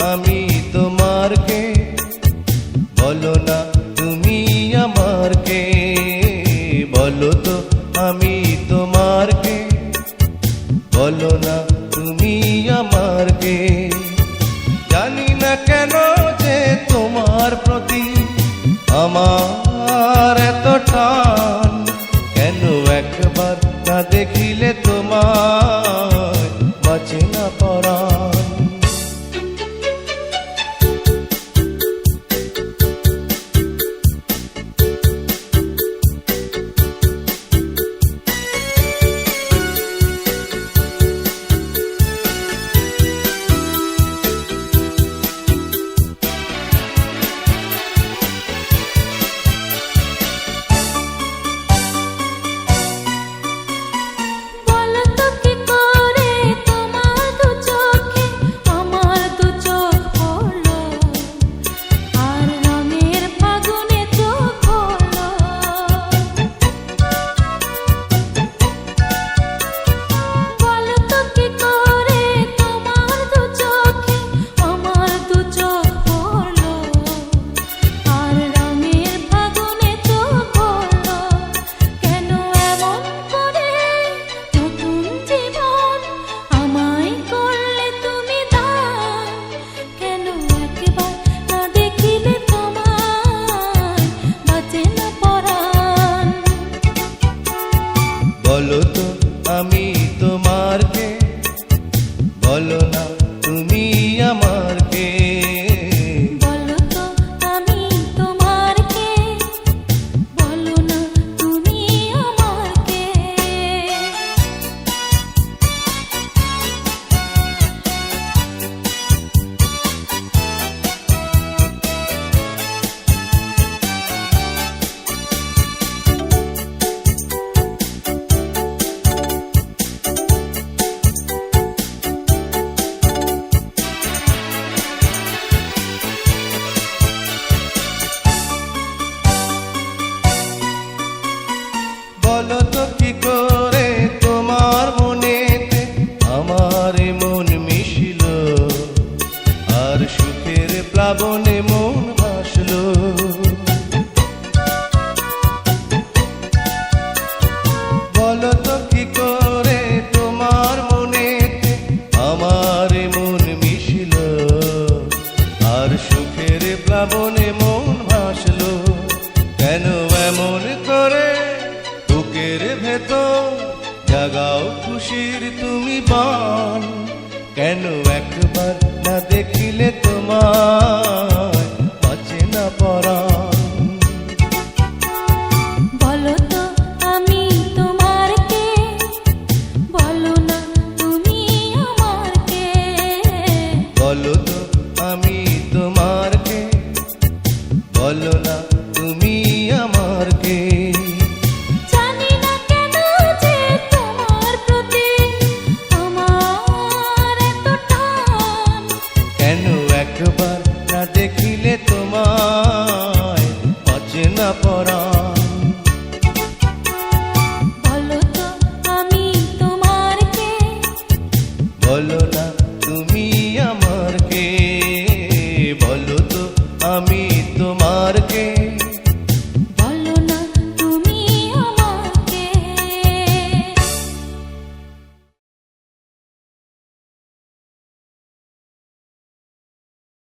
আমি তোমার তোমারকে। বলো না তুমি আমার আমারকে। বলো তো আমি তোমার তোমারকে। বলো না তুমি আমার আমারকে। জানি না কেন যে তোমার প্রতি আমার এত টান। কেন একবার না দেখিলে তোমার বাঁচে না পরাণ। solo শ্রাবণে মন ভাসলো। কেন এমন করে বুকের ভেতর? জাগাও খুশির তুমি পান কেন একবার না দেখিলে তোমার বাঁচে না পড়া বলো তো আমি তোমার পরাণ বলো তো আমি তোমার বলো না তুমি